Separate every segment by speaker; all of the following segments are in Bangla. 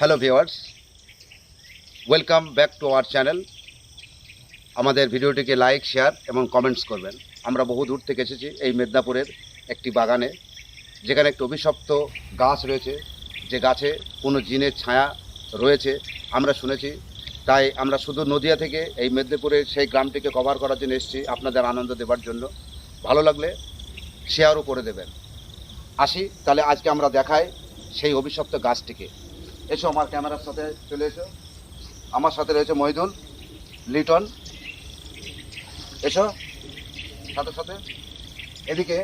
Speaker 1: Hello viewers welcome back to our channel আমাদের ভিডিওটিকে লাইক শেয়ার এবং কমেন্টস করবেন। আমরা বহু দূর থেকে এসেছি এই মেদিনীপুরের একটি বাগানে, যেখানে একটি অভিশপ্ত গাছ রয়েছে। যে গাছে কোনো জিনের ছায়া রয়েছে, আমরা শুনেছি। তাই আমরা শুধু নদিয়া থেকে এই মেদিনীপুরের সেই গ্রামটিকে কভার করার জন্য এসেছি, আপনাদের আনন্দ দেওয়ার জন্য। ভালো লাগলে শেয়ারও করে দেবেন। আসি, তাহলে আজকে আমরা দেখাই সেই অভিশপ্ত গাছটিকে। এসো আমার ক্যামেরার সাথে চলে এসো। আমার সাথে রয়েছে মহিদুল, লিটন। এসো সাথে সাথে। এদিকে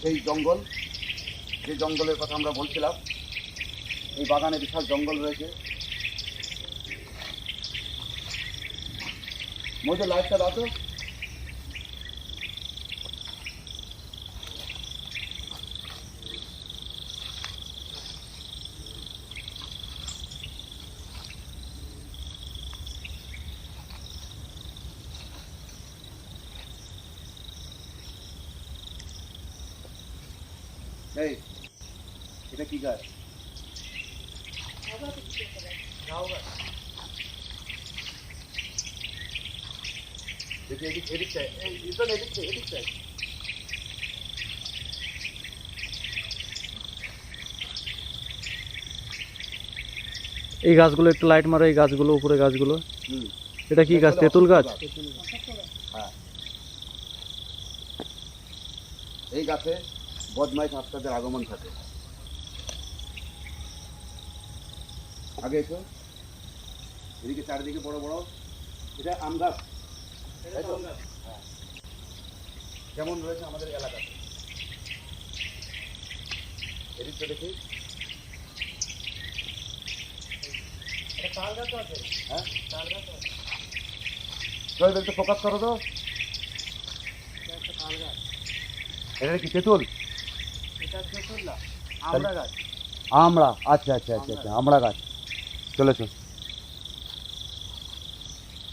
Speaker 1: সেই জঙ্গল যে জঙ্গলের কথা আমরা বলছিলাম। এই বাগানে বিশাল জঙ্গল রয়েছে। মহিদুল লাইটটা দাও তো এই এটা কি গাছ। দেখি এদিক এদিক চাই। এই ইজন এদিক চাই এদিক চাই।
Speaker 2: এই গাছগুলো একটু লাইট মারো এই গাছগুলো উপরে গাছগুলো। এটা কি গাছ? তেঁতুল গাছ?
Speaker 1: হ্যাঁ। এই গাছে বদমাইশ আত্মাদের আগমন থাকে আগে এসো। এদিকে চারিদিকে বড় বড়। এটা আম গাছ। হ্যাঁ। যেমন রয়েছে আমাদের এলাকাতে এদিকটা দেখি। হ্যাঁ। একটু ফোকাস করো তো। এটা কি তেঁতুল? আমড়া আচ্ছা আচ্ছা আচ্ছা আচ্ছা আমড়া গাছ। চলেছো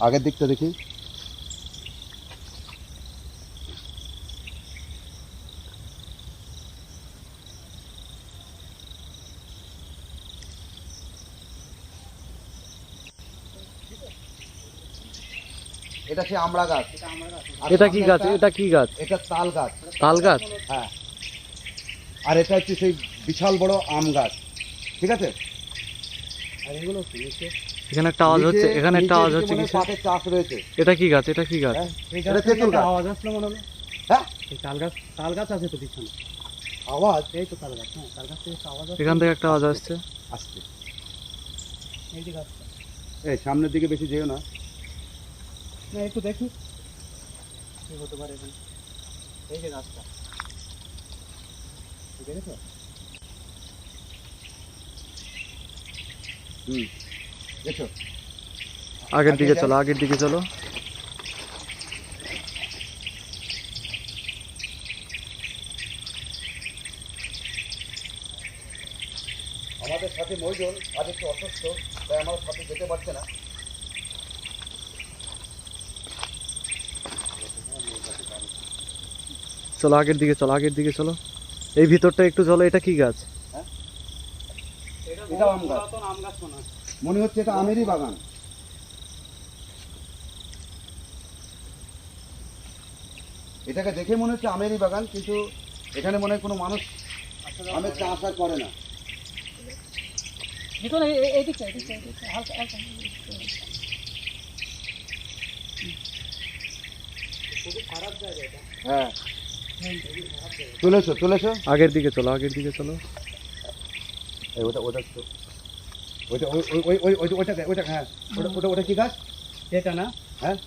Speaker 1: আগের দিকটা দেখি। এটা সে আমড়া গাছ?
Speaker 2: এটা কি গাছ? এটা কি গাছ?
Speaker 1: এটা তাল গাছ।
Speaker 2: তাল গাছ?
Speaker 1: হ্যাঁ। আর এটা হচ্ছে সেই বিশাল বড় আম গাছ। ঠিক আছে?
Speaker 2: এখানে একটা আওয়াজ হচ্ছে এখানে একটা আওয়াজ হচ্ছে
Speaker 1: পাটের চাষ রয়েছে।
Speaker 2: এটা কি গাছ? এটা কি গাছ?
Speaker 1: হ্যাঁ এটা তেঁতুল গাছ।
Speaker 3: আওয়াজ আসলো মনে হলো
Speaker 1: হ্যাঁ?
Speaker 3: এই তাল গাছ তাল গাছ আছে তো পিছনে।
Speaker 1: আওয়াজ?
Speaker 3: এই তো তাল গাছ হ্যাঁ তাল গাছ থেকে আওয়াজ আসছে।
Speaker 2: এখান থেকে একটা আওয়াজ আসছে।
Speaker 1: আসছে।
Speaker 3: এই যে গাছটা।
Speaker 1: এই সামনের দিকে বেশি যেও না।
Speaker 3: না একটু দেখি। কি হতে পারে এখানে? এই যে গাছটা। দেখেছ?
Speaker 1: হুম। দেখো।
Speaker 2: আগের দিকে চলো আগের দিকে চলো।
Speaker 1: আমাদের সাথে মহিজন আজ একটু অসুস্থ তাই আমার সাথে যেতে পারছে না।
Speaker 2: চলো আগের দিকে চলো আগের দিকে চলো। এই ভিতরটা একটু চলো এটা কি গাছ?
Speaker 3: এটা
Speaker 1: আম গাছ।
Speaker 3: আম গাছ মনে
Speaker 1: মনে হচ্ছে এটা আমেরই বাগান। এটাকে দেখে মনে হচ্ছে আমেরই বাগান কিন্তু এখানে মনে হয় কোনো মানুষ আমের চাষ আর করে না। হ্যাঁ। চলেছো চলেছো
Speaker 2: আগের দিকে চলো আগের দিকে চলো।
Speaker 1: ওটা ওটা ওইটা ওই ওই ওই ওই ওই- ওইটা ওইটা হ্যাঁ ওটা ওটা ওটা কি গাছ
Speaker 3: এটা না
Speaker 1: হ্যাঁ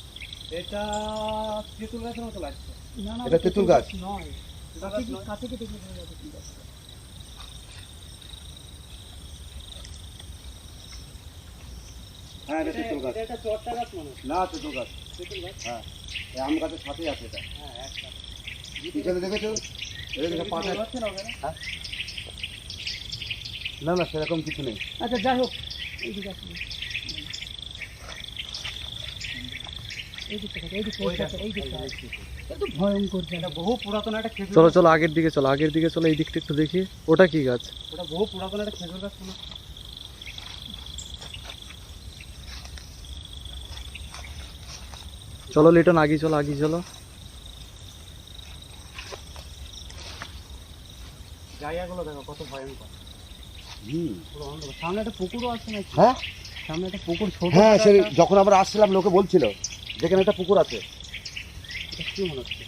Speaker 3: এটা তেঁতুল গাছের মতো লাগছে না না
Speaker 1: এটা তেঁতুল গাছ?
Speaker 3: নয় কাছে?
Speaker 1: হ্যাঁ এটা তেঁতুল গাছ
Speaker 3: এটা চট্টা গাছ মনে?
Speaker 1: না তেঁতুল গাছ
Speaker 3: তেঁতুল গাছ
Speaker 1: হ্যাঁ। এই আম গাছের সাথেই আছে এটা।
Speaker 3: হ্যাঁ
Speaker 1: দেখেছ? এটা দেখো পাশে
Speaker 3: হচ্ছে না
Speaker 1: না সেরকম কিছু নেই।
Speaker 3: আচ্ছা যাই হোক।
Speaker 2: চলো চলো আগের দিকে চলো আগের দিকে চলো এই দিকটা একটু দেখি। ওটা কি গাছ?
Speaker 3: বহু পুরাতন একটা খেজুর গাছ
Speaker 2: চলো লিটন আগে চলো আগে চলো।
Speaker 3: জায়গাগুলো দেখো কত ভয়ঙ্কর। সামনে একটা পুকুরও আছে নাকি?
Speaker 1: হ্যাঁ?
Speaker 3: সামনে একটা পুকুর ছোট
Speaker 1: হ্যাঁ সে যখন আমরা আসছিলাম লোকে বলছিল যেখানে একটা পুকুর আছে।
Speaker 3: কি মনে হচ্ছে?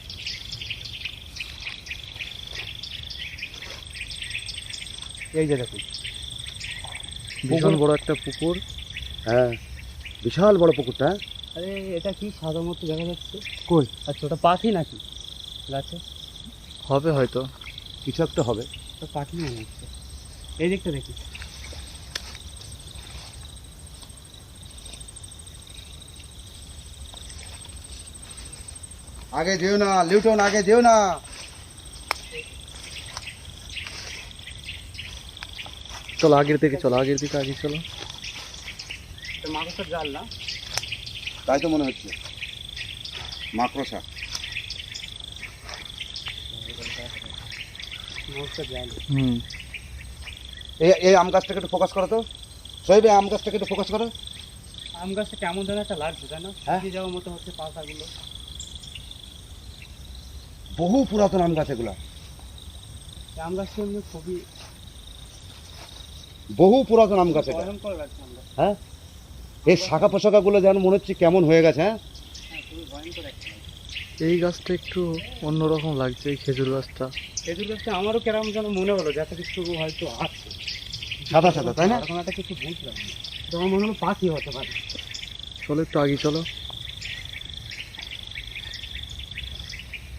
Speaker 3: এই যে দেখুন।
Speaker 2: ভীষণ বড় একটা পুকুর।
Speaker 1: হ্যাঁ বিশাল বড় পুকুরটা হ্যাঁ?
Speaker 3: আরে এটা কি সাদা মতো দেখা যাচ্ছে?
Speaker 1: কই?
Speaker 3: আচ্ছা ওটা পাখি নাকি? গাছে?
Speaker 2: হবে হয়তো।
Speaker 1: কিছু একটা হবে।
Speaker 3: ওটা পাখি মনে হচ্ছে। এই দিকটা দেখি।
Speaker 1: আগে যেও না লিউটন আগে যেও না।
Speaker 2: চলো আগের দিকে চলো আগের দিকে আগিয়ে চলো।
Speaker 3: মাকড়সার জাল না?
Speaker 1: তাই তো মনে হচ্ছে। মাকড়সা।
Speaker 3: মাকড়সার জাল।
Speaker 2: হুম।
Speaker 1: এই এই আম গাছটাকে একটু ফোকাস করো তো। সোহেব এই আম গাছটাকে একটু ফোকাস করো।
Speaker 3: আম গাছটা কেমন যেন একটা লাগছে তাই না?
Speaker 1: হ্যাঁ।
Speaker 3: যাওয়ার মতো হচ্ছে পাতাগুলো।
Speaker 1: বহু পুরাতন আম গাছ এগুলা।
Speaker 3: এই আম গাছটা এমনি খুবই
Speaker 1: বহু পুরাতন আম গাছ এটা। হ্যাঁ? এই শাখা পোশাকাগুলো যেন মনে হচ্ছে কেমন হয়ে গেছে হ্যাঁ?
Speaker 3: হ্যাঁ
Speaker 2: এই গাছটা একটু অন্যরকম লাগছে এই খেজুর গাছটা।
Speaker 3: খেজুর গাছটা আমারও কেরম যেন মনে হলো যাতে কিছু হয়তো আছে।
Speaker 1: সাদা সাদা তাই না?
Speaker 3: এখন একটা কিছু বুঝলাম না তোমার মনে হলো পাখি হতে পারে।
Speaker 2: চলো একটু আগে চলো।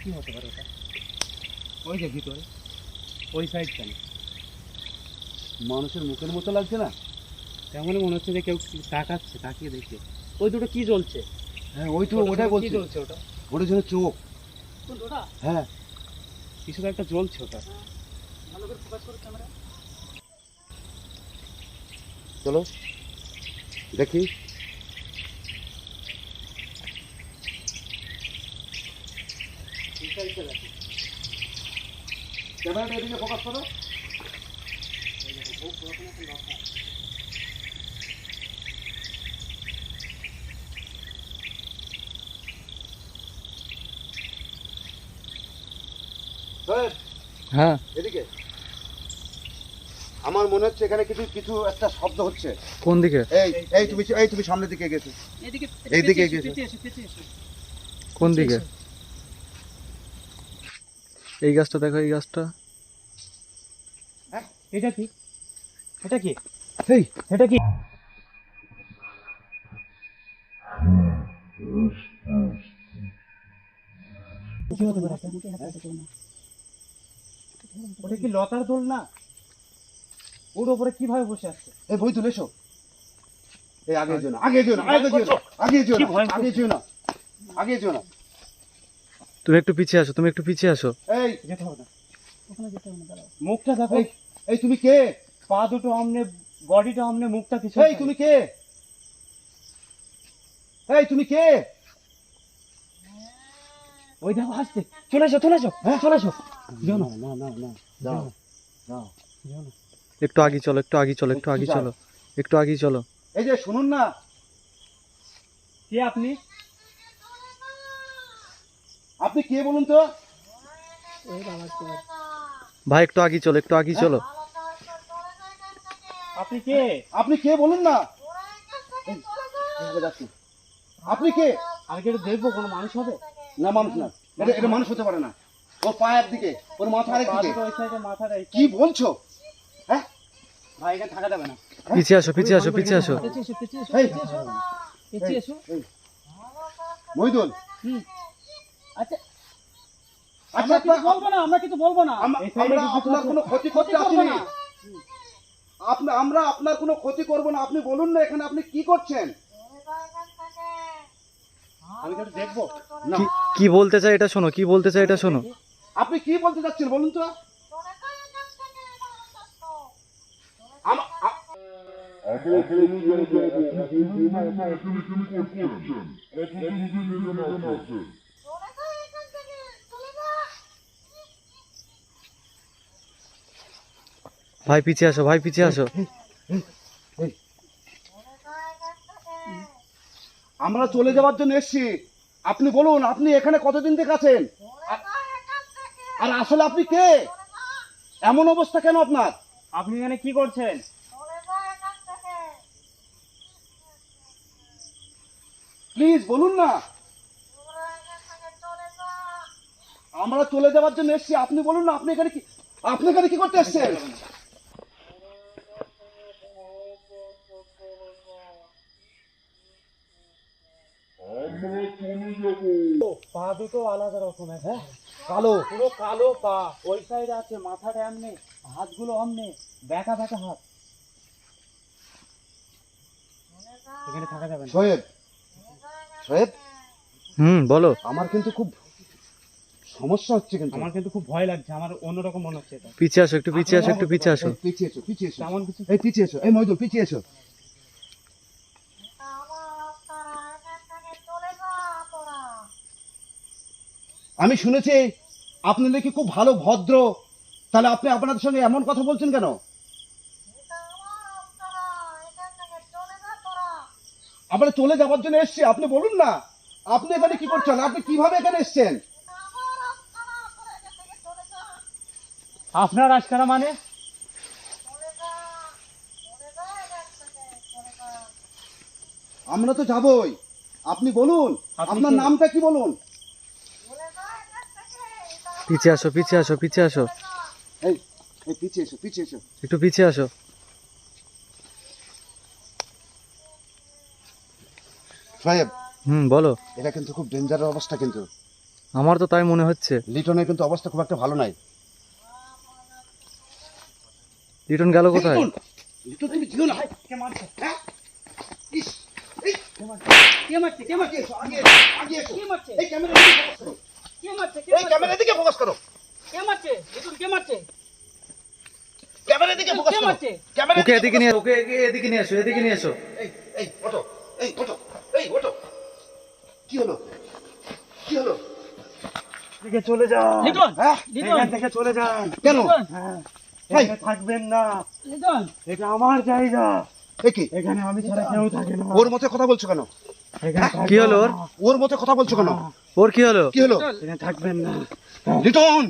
Speaker 3: কি হতে পারে ওটা? ওই যে ভিতরে ওই সাইড কেন
Speaker 1: মানুষের মুখের মতো লাগছে না?
Speaker 3: তেমনই মনে হচ্ছে যে কেউ তাকাচ্ছে তাকিয়ে দেখছে। ওই দুটো কি জ্বলছে?
Speaker 1: হ্যাঁ ওই তো
Speaker 3: ওটা
Speaker 1: ওটাই বলছি।
Speaker 3: জ্বলছে ওটা?
Speaker 1: ওটা যেন চোখ।
Speaker 3: ওটা
Speaker 1: হ্যাঁ।
Speaker 3: কিছু একটা জ্বলছে ওটা। ভালো করে ফোকাস করো ক্যামেরা
Speaker 1: চলো। দেখি। ক্যামেরাটা এদিকে ফোকাস করো।
Speaker 2: হ্যাঁ।
Speaker 1: এদিকে। আমার মনে হচ্ছে এখানে কিছু কিছু একটা শব্দ হচ্ছে।
Speaker 2: কোন দিকে?
Speaker 1: এই এই তুমি এই তুমি সামনের দিকে গেছো
Speaker 3: পেঁচিয়ে এসো, পেঁচিয়ে এসো।
Speaker 2: কোন দিকে? এই গাছটা দেখো এই গাছটা।
Speaker 3: এটা কি? এটা কি?
Speaker 1: এই।
Speaker 3: এটা কি? ওটা কি লতার দোল না ওর উপরে কীভাবে বসে আছে?
Speaker 1: এই বই তুলে এসো। এই আগে যেও না আগে যেও না আগে যেও না আগে যেও না আগে যেও না আগে যেও না।
Speaker 2: তুমি একটু পিছিয়ে আসো তুমি একটু পিছিয়ে আসো।
Speaker 1: এই
Speaker 3: যেতে হবে না। ওখানে যেতে হবে না দাঁড়াও। মুখটা দেখো।
Speaker 1: এই এই তুমি কে?
Speaker 3: পা দুটো আমনে বডিটা আমনে মুখটা কিছু
Speaker 1: এই তুমি কে? এই তুমি কে?
Speaker 3: ওই দেখো আসছে চলে এসো চলে এসো হ্যাঁ। চলে এসো। যেও না
Speaker 1: না না না যাও যাও।
Speaker 3: যেও না।
Speaker 2: একটু আগে চলো একটু আগে চলো একটু আগে চলো একটু আগে চলো।
Speaker 1: এই যে শুনুন না।
Speaker 3: কে আপনি?
Speaker 1: আপনি কে বলুন তো?
Speaker 2: ভাই একটু আগিয়ে চলো একটু আগিয়ে চলো।
Speaker 3: আপনি কে?
Speaker 1: আপনি কে বলুন না। আপনি কে?
Speaker 3: আমি কি একটু দেখব কোনো মানুষ হবে?
Speaker 1: না মানুষ না। এটা এটা মানুষ হতে পারে না। ওর পায়ের দিকে ওর মাথা আরেক
Speaker 3: পা
Speaker 1: দিকে কি বলছো? হ্যাঁ?
Speaker 3: ভাই এখানে থাকা যাবে না।
Speaker 2: পিছিয়ে আসো পিছিয়ে আসো পিছিয়ে আসো।
Speaker 3: পেঁচিয়ে এসো পেঁচিয়ে এসো
Speaker 1: এই,
Speaker 3: পেঁচিয়ে এসো
Speaker 1: এই, মহিদুল।
Speaker 3: হুম আচ্ছা।
Speaker 1: আচ্ছা
Speaker 3: আমরা কিছু
Speaker 1: আপনার-
Speaker 3: বলব না আমরা কিছু বলব না।
Speaker 1: আম-
Speaker 3: এই সাইডে
Speaker 1: আমরা আপনার কোনো ক্ষতি করতে
Speaker 3: করব
Speaker 1: আসিনি।
Speaker 3: না।
Speaker 1: আপনি আমরা আপনার কোনো ক্ষতি করব না। আপনি বলুন না এখানে আপনি কি করছেন?
Speaker 3: আমি দেখব?
Speaker 1: না।
Speaker 2: কি কি বলতে চাই এটা শোনো কি বলতে চাই এটা শোনো।
Speaker 1: আপনি কি বলতে চাচ্ছেন বলুন তো?
Speaker 2: ভাই পিছিয়ে আসো ভাই পিছিয়ে আসো।
Speaker 1: আমরা চলে যাওয়ার জন্য এসেছি। আপনি বলুন আপনি এখানে কতদিন থেকে আছেন আর আসলে আপনি কে? এমন অবস্থা কেন আপনার?
Speaker 3: আপনি এখানে কি করছেন?
Speaker 1: প্লিজ, বলুন না। আমরা চলে যাওয়ার জন্য এসেছি। আপনি বলুন না, আপনি এখানে কি আপনি এখানে কি করতে এসেছেন?
Speaker 3: পা দুটো আলাদা রকমের হ্যাঁ?
Speaker 1: কালো।
Speaker 3: পুরো কালো পা। ওই সাইডে আছে মাথাটা এমনি হাতগুলো অমনি। ব্যাকা ব্যাকা হাত এখানে থাকা যাবে না।
Speaker 1: শোয়েব শোয়েব?
Speaker 2: হুম বলো।
Speaker 1: আমার কিন্তু খুব সমস্যা হচ্ছে কিন্তু।
Speaker 3: আমার কিন্তু খুব ভয় লাগছে আমার অন্যরকম মনে হচ্ছে এটা।
Speaker 2: পিছিয়ে আসো একটু পিছিয়ে আসো একটু পিছিয়ে আসো।
Speaker 1: পিছিয়ে এসো পিছিয়ে এসো।
Speaker 3: তেমন কিছু
Speaker 1: এই পিছিয়ে এসো এই মইদুল পিছিয়ে এসো। আমি শুনেছি আপনি নাকি খুব ভালো ভদ্র। তাহলে আপনি আপনাদের সঙ্গে এমন কথা বলছেন কেন? আমরা চলে যাওয়ার জন্য এসেছি আপনি বলুন না। আপনি এখানে কি করছেন? আপনি কীভাবে এখানে এসেছেন?
Speaker 3: আপনার আজকারা মানে?
Speaker 1: আমরা তো যাবই। আপনি বলুন
Speaker 3: আপনি
Speaker 1: আপনার নামটা কি বলুন?
Speaker 2: পিছিয়ে আসো পিছিয়ে আসো পিছিয়ে আসো।
Speaker 1: এই এই পিছিয়ে এসো পিছিয়ে এসো।
Speaker 2: একটু পিছিয়ে আসো।
Speaker 1: সাহেব
Speaker 2: হুম বলো।
Speaker 1: এটা কিন্তু খুব ডেঞ্জারের অবস্থা কিন্তু।
Speaker 2: আমার তো তাই মনে হচ্ছে।
Speaker 1: লিটনের কিন্তু অবস্থা খুব একটা ভালো নাই।
Speaker 2: রিটন গেল কোথায়?
Speaker 1: লিটন, লিটন তুমি যেও না।
Speaker 3: কে মারছে?
Speaker 1: হ্যাঁ? ইস, এই,
Speaker 3: কে মারছে? কে মারছে?
Speaker 1: আগে এসো, আগে আগে
Speaker 3: কে মারছে?
Speaker 1: এই ক্যামেরা দিকে ফোকাস করো।
Speaker 3: কে মারছে?
Speaker 1: এই ক্যামেরা দিকে ফোকাস করো।
Speaker 3: কে মারছে? দেখুন কে মারছে?
Speaker 1: ক্যামেরা দিকে ফোকাস করো। ক্যামেরা
Speaker 2: ওকে এদিকে নিয়ে ওকে এদিকে নিয়ে এসো এদিকে নিয়ে এসো।
Speaker 1: এই এই ওঠো এই ওঠো। এই ওঠো। কি হলো? কি হলো?
Speaker 3: দিকে চলে যান। লিটন
Speaker 1: হ্যাঁ?
Speaker 3: থেকে চলে যান।
Speaker 1: কেন?
Speaker 3: হ্যাঁ।
Speaker 1: এই,
Speaker 3: এখানে থাকবেন না। এটা আমার জায়গা। এখানে আমি ছাড়া কেউ থাকে না।
Speaker 1: ওর মতে কথা বলছো কেন?
Speaker 2: কি হলো ওর?
Speaker 1: ওর মতে কথা বলছো কেন?
Speaker 2: ওর কি হলো?
Speaker 1: কি হলো?
Speaker 3: এখানে থাকবেন না।
Speaker 1: লিটন!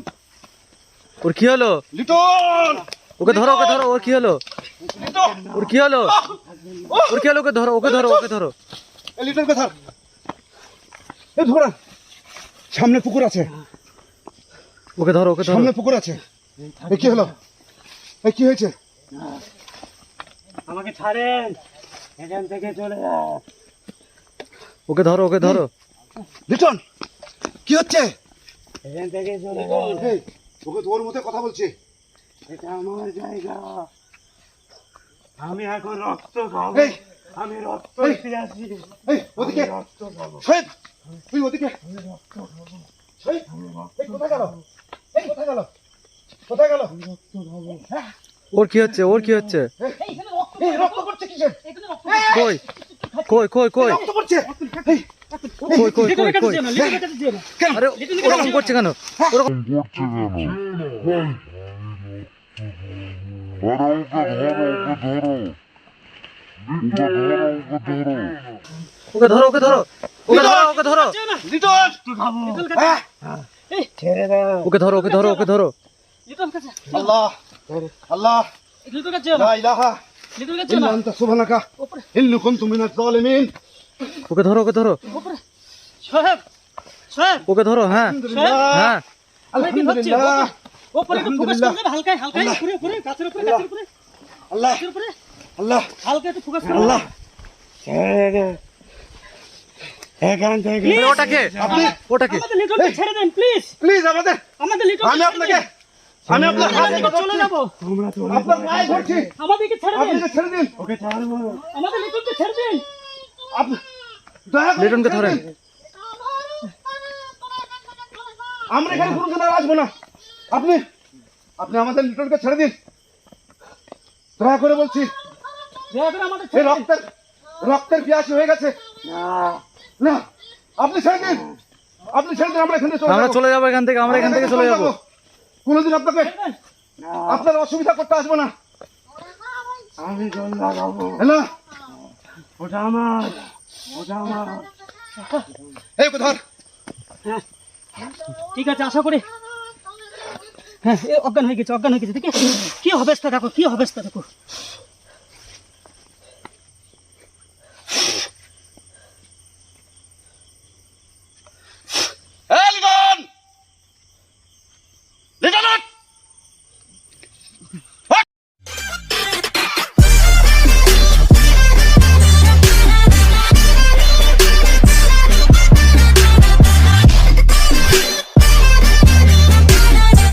Speaker 2: ওর কি হলো?
Speaker 1: লিটন!
Speaker 2: ওকে ধরো ওকে ধরো ওর কি হলো? ওর কি হলো? ওর কি হলো? ওকে ধরো ওকে ধরো ওকে ধরো।
Speaker 1: লিটন কথা। এই ধরা সামনে পুকুর আছে।
Speaker 2: ওকে ধরো ওকে
Speaker 1: সামনে পুকুর আছে। এই কি হলো? এই কি হয়েছে?
Speaker 3: আমাকে ছাড়েন। এখান থেকে চলে
Speaker 2: ওকে ধরো ওকে ধরো।
Speaker 1: লিটন কি হচ্ছে?
Speaker 3: এখান থেকে চলে যান।
Speaker 1: ওকে তো ওর মতে কথা বলছে।
Speaker 3: এটা আমার জায়গা। আমি এখন রক্ত খাব। আমি রক্ত
Speaker 1: এই ওদিকে।
Speaker 3: রক্ত
Speaker 1: তুই ওদিকে।
Speaker 3: রক্ত
Speaker 1: কোথায় গেল? এই কোথায় গেল? কোথায় গেল?
Speaker 2: ওর কি হচ্ছে? ওর কি হচ্ছে?
Speaker 1: রক্ত পড়ছে কিসের?
Speaker 2: কই? কই কই কই?
Speaker 1: রক্ত পড়ছে
Speaker 2: কই কই কই কই?
Speaker 1: কেন?
Speaker 2: আরে ওরকম করছে কেন? ওরকম
Speaker 4: করছে কেন? আরে ওকে ধরো ওকে ধরো। ওকে ধরো ওকে ধরো
Speaker 2: ওকে ধরো ওকে ধরো ওকে ধরো ওকে ধরো
Speaker 1: হ্যাঁ
Speaker 3: ছেড়ে দাও
Speaker 2: ওকে ধরো ওকে ধরো ওকে ধরো
Speaker 1: আল্লাহ আল্লাহ লা ইলাহা ইল্লা আনতা সুবহানাকা ইন্নী কুনতু মিনাজ জালিমিন
Speaker 2: ওকে ধরো ওকে ধরো
Speaker 3: সাহেব সাহেব
Speaker 2: ওকে ধরো হ্যাঁ হ্যাঁ
Speaker 1: আলহামদুলিল্লাহ
Speaker 3: উপরে একটু ফোকাস
Speaker 1: আলহামদুলিল্লাহ।
Speaker 3: হালকা হালকা উপরে উপরে গাছের উপরে গাছের উপরে
Speaker 1: আল্লাহ
Speaker 3: উপরে
Speaker 1: আল্লাহ।
Speaker 3: হালকা একটু ফোকাস করবেন
Speaker 1: আল্লাহ।
Speaker 3: ছেড়ে দে এখান থেকে
Speaker 2: ওটাকে
Speaker 1: আপনি
Speaker 2: ওটাকে
Speaker 3: আমাদের লিটনকে ছেড়ে দেন প্লিজ
Speaker 1: প্লিজ আমাদের
Speaker 3: আমাদের লিটন
Speaker 1: আমি আপনাকে আমি আপনার হাত
Speaker 3: আমাদেরকে চলে যাব। তোমরা চলে
Speaker 1: আপনার পায়ে ধরছি।
Speaker 3: আমাদেরকে ছেড়ে দিন।
Speaker 1: আপনাকে ছেড়ে দিন।
Speaker 3: ওকে ছাড়বো আমাদের লিটনকে ছেড়ে দিন।
Speaker 1: আপনি দয়া করে
Speaker 2: লিটনকে ধরেন।
Speaker 1: আমরা এখানে কোনো জন্য আসব না। আপনি আপনি আমাদের লিটনকে ছেড়ে দিন। দয়া করে বলছি। রক্তের রক্তের পিয়াসি হয়ে গেছে।
Speaker 3: না।
Speaker 1: না আপনি ছেড়ে দিন। আপনি ছেড়ে দিন আমরা এখানে চলে
Speaker 2: আমরা চলে যাব এখান থেকে আমরা এখান থেকে চলে যাব।
Speaker 1: কোনোদিন আপনাকে আপনার অসুবিধা করতে আসব না।
Speaker 3: আমি জল লাগাবো
Speaker 1: হ্যালো
Speaker 3: ওটা আমার ওটা আমার।
Speaker 1: এই ধর।
Speaker 4: হ্যাঁ ঠিক আছে আশা করি। হ্যাঁ এ অজ্ঞান হয়ে গেছে অজ্ঞান হয়ে গেছে। দেখে কি অবস্থা দেখো কি অবস্থা দেখো।